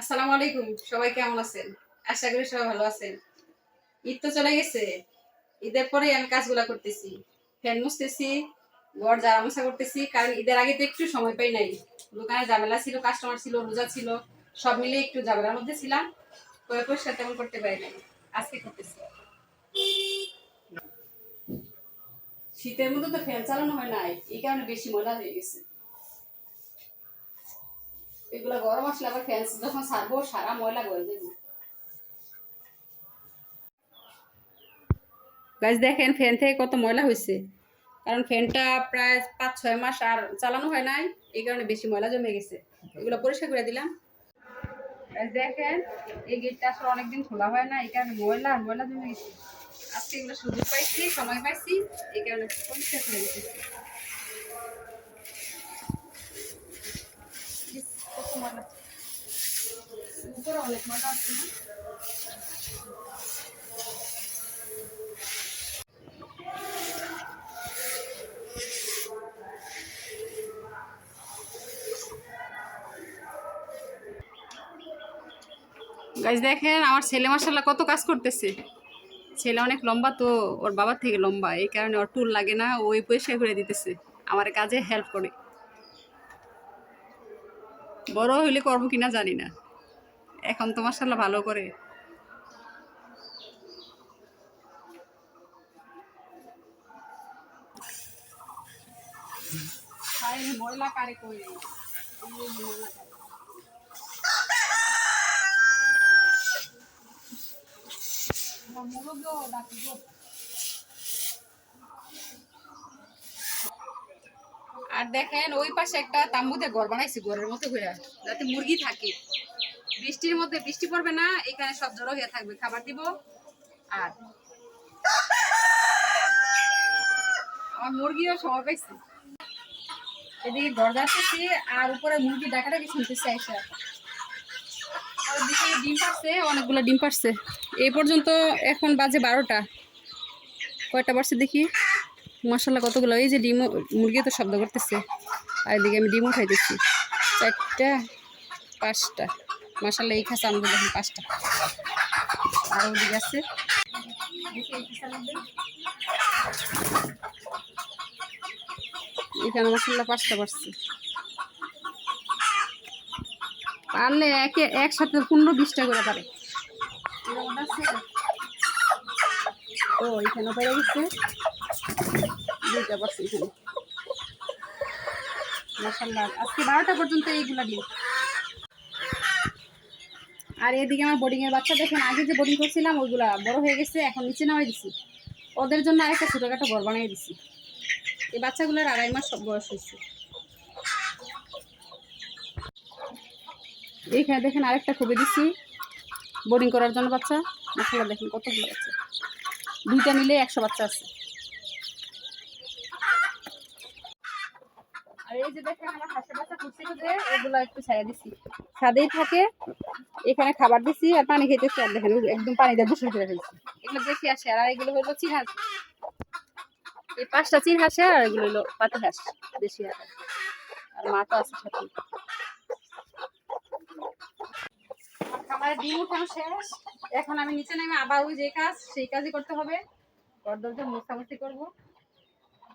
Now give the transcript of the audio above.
আসসালামু আলাইকুম, সবাই কেমন আছেন? আশা করি সবাই ভালো আছেন। ঈদ তো চলে গেছে। ঈদের পরেই আমি কাজগুলা করতেছি। ফ্যান মুছতেছি, ঘর জারা মোছা করতেছি, কারণ ঈদের আগে তো একটু সময় পাই নাই। দোকানে ঝামেলা ছিল কাস্টমার ছিল, রোজা ছিল, সব মিলে একটু ঝামেলার মধ্যে ছিলাম। পরে পরিষ্কার তেমন করতে পারি নাই। আজকে করতেছি। শীতের মধ্যে তো ফ্যান চালানো হয় নাই, এই কারণে বেশি ময়লা হয়ে গেছে। এগুলো গরম আসলে আবার ফ্যান যখন ছাড়বো সারা ময়লা গলে যাবে। গাছ দেখেন ফ্যান থেকে কত ময়লা হয়েছে কারণ ফ্যানটা প্রায় পাঁচ, ছয় মাস আর চালানো হয় নাই, এই কারণে বেশি ময়লা জমে গেছে। এগুলো পরিষ্কার করে দিলাম। দেখেন, এই গেটটা আসলে অনেকদিন খোলা হয় না, এই কারণে ময়লা আর ময়লা জমে গেছে। আজকে এগুলো সুযোগ পাইছি, সময় পাইছি, এই কারণে পরিষ্কার করে দিতেছি। গাছ দেখেন, আমার ছেলে মাসাল্লাহ কত কাজ করতেছে। ছেলে অনেক লম্বা, তো ওর বাবার থেকে লম্বা, এই কারণে ওর টুল লাগে না ওই পয়সা করে দিতেছে। আমার কাজে হেল্প করে। বড় হইলে করব কিনা জানি না। এখন তো মাসাল্লাহ ভালো করে। ময়লা কারে আর দেখেন ওই পাশে একটা তাম্বুতে ঘর বানাইছি, ঘরের মতো করে যাতে মুরগি থাকে। বৃষ্টির মধ্যে বৃষ্টি পড়বে না, এখানে সব জড়ো হয়ে থাকবে। খাবার দিব আর আমার মুরগিও সময় পাইছে। এদিকে ঘর যাচ্ছি আর উপরে মুরগি ডাকাটাকি শুনতেছি আইসা। ডিম পারছে অনেকগুলো ডিম পারছে এই পর্যন্ত এখন বাজে বারোটা। কয়টা বাড়ছে দেখি? মশলা কতগুলো? এই যে ডিমও মুরগি তো শব্দ করতেছে। আর এদিকে আমি ডিমও খাইতেছি। চারটা, পাঁচটা। মশলা এই খাচ্ছে আমাদের দেখুন পাঁচটা। আর ওদিকে আছে। এখানে মশলা পাঁচটা বাড়ছে পারলে একে, একসাথে পনেরো, বিশটা করে পারে। ও, এখানে পেয়ে গেছে। দুইটা পাচ্ছি এখানে। মাসাল্লাহ আজকে বারোটা পর্যন্ত এইগুলা দিন আর এদিকে আমার বোর্ডিং এর বাচ্চা দেখেন, আগে যে বোর্ডিং করছিলাম, ওইগুলা বড় হয়ে গেছে, এখন নিচে নামাই দিছি। ওদের জন্য আরেকটা ছোটখাটো ঘর বানিয়ে দিছি। এই বাচ্চাগুলোর আড়াই মাস সব বয়স হয়েছে। এইখানে দেখেন আরেকটা খুবই দিছি। বোর্ডিং করার জন্য বাচ্চা। মাসাল্লাহ দেখেন কতগুলো বাচ্চা দুইটা মিলে একশো বাচ্চা আছে আর এই যে দেখেন আমার হাঁসের বাচ্চা ফুটছিল যে ওগুলো একটু ছায়া দিছি ছাদেই থাকে, এখানে খাবার দিছি আর পানি খেতেছি আর দেখেন, একদম পানি দিয়ে দূষণ করে ফেলছি। এগুলো বেশি আসে আর এগুলো হলো চির হাঁস। এই পাঁচটা হাসে আর এগুলো হলো পাতি হাঁস, দেশি আর মা তো আছে সাথে। আমার শেষ। এখন আমি নিচে নেমে আবার ওই যে কাজ, সেই কাজই করতে হবে। দরজা মোছামুছি করব।